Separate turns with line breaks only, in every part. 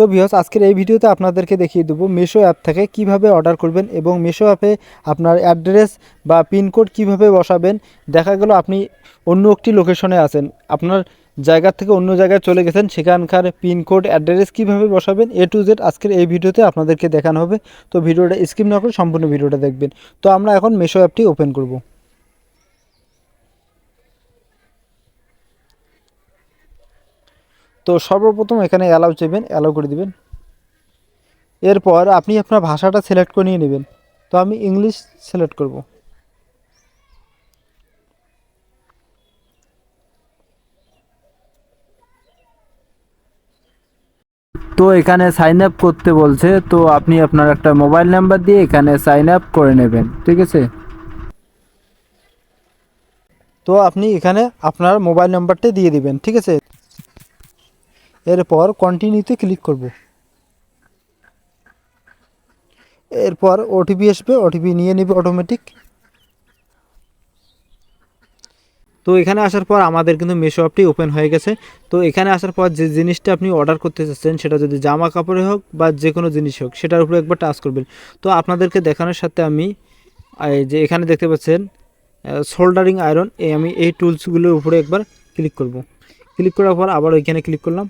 তো ভিউস আজকের এই ভিডিওতে আপনাদেরকে দেখিয়ে দেবো মেশো অ্যাপ থেকে কীভাবে অর্ডার করবেন এবং মেশো অ্যাপে আপনার অ্যাড্রেস বা পিনকোড কীভাবে বসাবেন। দেখা গেল আপনি অন্য একটি লোকেশনে আছেন। আপনার জায়গা থেকে অন্য জায়গায় চলে গেছেন, সেখানকার পিনকোড অ্যাড্রেস কীভাবে বসাবেন এ টু জেড আজকের এই ভিডিওতে আপনাদেরকে দেখানো হবে। তো ভিডিওটা স্কিপ না করে সম্পূর্ণ ভিডিওটা দেখবেন। তো আমরা এখন মেশো অ্যাপটি ওপেন করব। তো সর্বপ্রথম এখানে অ্যালাউ চাইবেন অ্যালাউ করে দিবেন। এরপর আপনি আপনার ভাষাটা সিলেক্ট করে নিয়ে নেবেন। তো আমি ইংলিশ সিলেক্ট করব। তো এখানে সাইন আপ করতে বলছে তো আপনি আপনার একটা মোবাইল নাম্বার দিয়ে এখানে সাইন আপ করে নেবেন ঠিক আছে? তো আপনি এখানে আপনার মোবাইল নাম্বারটা দিয়ে দিবেন ঠিক আছে? এরপর কন্টিনিউতে ক্লিক করব। এরপর ওটিপি আসবে ওটিপি নিয়ে নেবে অটোমেটিক তো এখানে আসার পর আমাদের কিন্তু মেশো অ্যাপটি ওপেন হয়ে গেছে। তো এখানে আসার পর যে জিনিসটা আপনি অর্ডার করতে চাচ্ছেন, সেটা যদি জামা কাপড়ে হোক বা যে কোনো জিনিস হোক, সেটার উপরে একবার টাচ করবেন। তো আপনাদেরকে দেখানোর সাথে আমি যে এখানে দেখতে পাচ্ছেন সোল্ডারিং আয়রন এই আমি এই টুলসগুলোর উপরে একবার ক্লিক করব। ক্লিক করার পর আবার ওইখানে ক্লিক করলাম।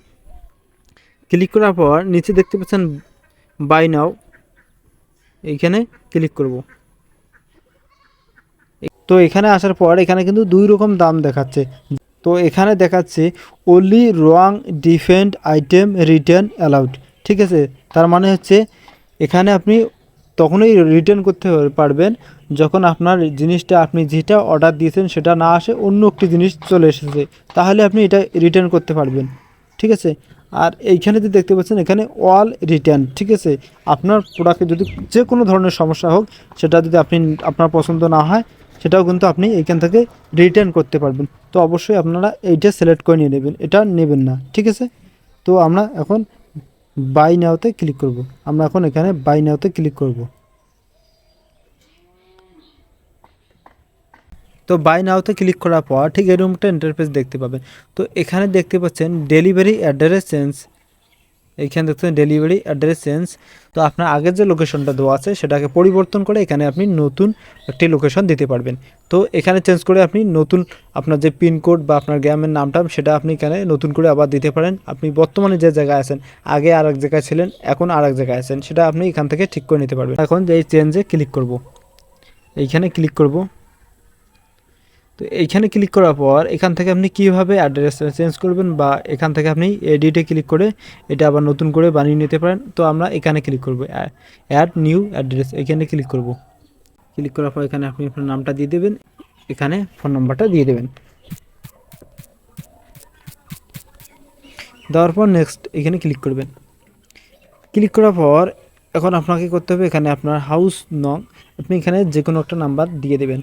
ক্লিক করার পর নিচে দেখতে পাচ্ছেন বাই নাও। এইখানে ক্লিক করব। তো এখানে আসার পর এখানে কিন্তু দুই রকম দাম দেখাচ্ছে। তো এখানে দেখাচ্ছে only wrong defend item return allowed ঠিক আছে? তার মানে হচ্ছে এখানে আপনি তখনই রিটার্ন করতে পারবেন যখন আপনার জিনিসটা আপনি যেটা অর্ডার দিয়েছেন সেটা না আসে অন্য একটি জিনিস চলে এসেছে। তাহলে আপনি এটা রিটার্ন করতে পারবেন। ঠিক আছে? আর এইখানে যে দেখতে পাচ্ছেন, এখানে অল রিটার্ন ঠিক আছে? আপনার প্রোডাক্টে যদি যে কোনো ধরনের সমস্যা হোক, সেটা যদি আপনি, আপনার পছন্দ না হয়, সেটাও কিন্তু আপনি এইখান থেকে রিটার্ন করতে পারবেন। তো অবশ্যই আপনারা এইটা সিলেক্ট করে নিয়ে নেবেন। এটা নেবেন না, ঠিক আছে? তো আমরা এখন বাই নাওতে ক্লিক করব। আমরা এখন এখানে বাই নাওতে ক্লিক করব। তো বাই নাওতে ক্লিক করার পর ঠিক এরকম একটা ইন্টারফেস দেখতে পাবেন। তো এখানে দেখতে পাচ্ছেন ডেলিভারি অ্যাড্রেস চেঞ্জ এইখানে দেখছেন ডেলিভারি অ্যাড্রেস চেঞ্জ তো আপনার আগের যে লোকেশনটা দেওয়া আছে, সেটাকে পরিবর্তন করে এখানে আপনি নতুন একটি লোকেশন দিতে পারবেন। তো এখানে চেঞ্জ করে আপনি নতুন আপনার যে পিনকোড বা আপনার গ্রামের নামটা, সেটা আপনি এখানে নতুন করে আবার দিতে পারেন। আপনি বর্তমানে যে জায়গায় আছেন, আগে আর এক জায়গায় ছিলেন, এখন আর এক জায়গায় আছেন, সেটা আপনি এখান থেকে ঠিক করে নিতে পারবেন। এখন এই চেঞ্জে ক্লিক করব। এইখানে ক্লিক করব। তো এইখানে ক্লিক করার পর এখান থেকে আপনি কীভাবে অ্যাড্রেসটা চেঞ্জ করবেন বা এখান থেকে আপনি এডিটে ক্লিক করে এটা আবার নতুন করে বানিয়ে নিতে পারেন। তো আমরা এখানে ক্লিক করব অ্যাড নিউ অ্যাড্রেস এখানে ক্লিক করব। ক্লিক করার পর এখানে আপনি আপনার নামটা দিয়ে দেবেন। এখানে ফোন নাম্বারটা দিয়ে দেবেন। দেওয়ার পর নেক্সট এখানে ক্লিক করবেন। ক্লিক করার পর এখন আপনাকে করতে হবে এখানে আপনার হাউস নং আপনি এখানে যে কোনো একটা নাম্বার দিয়ে দেবেন।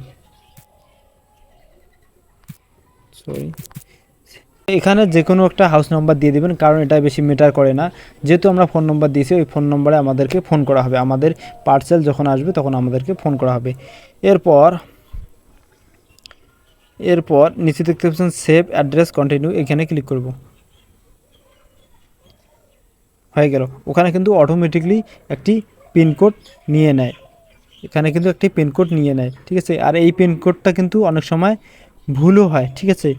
সরি। এখানে যে কোনো একটা হাউস নাম্বার দিয়ে দেবেন, কারণ এটা বেশি মেটার করে না। যেহেতু আমরা ফোন নম্বর দিয়েছি, ওই ফোন নম্বরে আমাদেরকে ফোন করা হবে। আমাদের পার্সেল যখন আসবে, তখন আমাদেরকে ফোন করা হবে। এরপর এরপর নিচে দেখতে পাচ্ছেন সেভ অ্যাড্রেস কন্টিনিউ এখানে ক্লিক করব। হয়ে গেল। ওখানে কিন্তু অটোমেটিকলি একটি পিনকোড নিয়ে নেয়। এখানে কিন্তু একটি পিনকোড নিয়ে নেয়। ঠিক আছে? আর এই পিনকোডটা কিন্তু অনেক সময় ভুলও হয়, ঠিক আছে?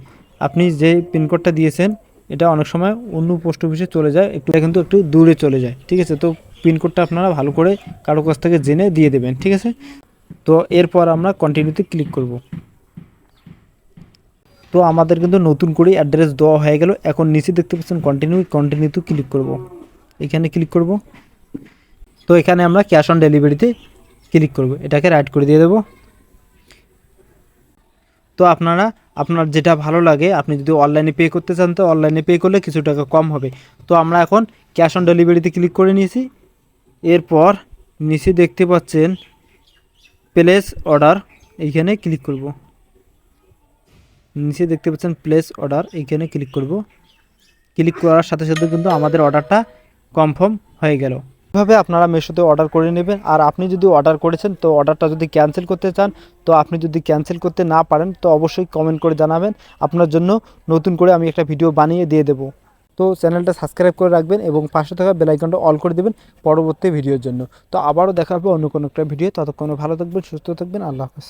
আপনি যে পিনকোডটা দিয়েছেন, এটা অনেক সময় অন্য পোস্ট অফিসে চলে যায়, একটু কিন্তু একটু দূরে চলে যায়, ঠিক আছে? তো পিনকোডটা আপনারা ভালো করে কারও কাছ থেকে জেনে দিয়ে দেবেন, ঠিক আছে? তো এরপর আমরা কন্টিনিউতে ক্লিক করব। তো আমাদের কিন্তু নতুন করে অ্যাড্রেস দেওয়া হয়ে গেল। এখন নিচে দেখতে পাচ্ছেন কন্টিনিউ কন্টিনিউতে ক্লিক করব। এখানে ক্লিক করব। তো এখানে আমরা ক্যাশ অন ডেলিভারিতে ক্লিক করব। এটাকে রাইট করে দিয়ে দেবো। তো আপনারা, আপনার যেটা ভালো লাগে, আপনি যদি অনলাইনে পে করতে চান, তো অনলাইনে পে করলে কিছু টাকা কম হবে। তো আমরা এখন ক্যাশ অন ডেলিভারিতে ক্লিক করে নিয়েছি। এরপর নিচে দেখতে পাচ্ছেন প্লেস অর্ডার এইখানে ক্লিক করব। নিচে দেখতে পাচ্ছেন প্লেস অর্ডার এইখানে ক্লিক করব। ক্লিক করার সাথে সাথে কিন্তু আমাদের অর্ডারটা কনফার্ম হয়ে গেল। এভাবে আপনারা মেশোতে অর্ডার করে নেবেন। আর আপনি যদি অর্ডার করেছেন, তো অর্ডারটা যদি ক্যান্সেল করতে চান, তো আপনি যদি ক্যান্সেল করতে না পারেন, তো অবশ্যই কমেন্ট করে জানাবেন। আপনার জন্য নতুন করে আমি একটা ভিডিও বানিয়ে দিয়ে দেবো। তো চ্যানেলটা সাবস্ক্রাইব করে রাখবেন এবং পাশে থাকা বেলাইকনটা অল করে দেবেন পরবর্তী ভিডিওর জন্য। তো আবারও দেখা হবে অন্য কোনো একটা ভিডিও ততক্ষণে ভালো থাকবেন, সুস্থ থাকবেন। আল্লাহ হাফেজ।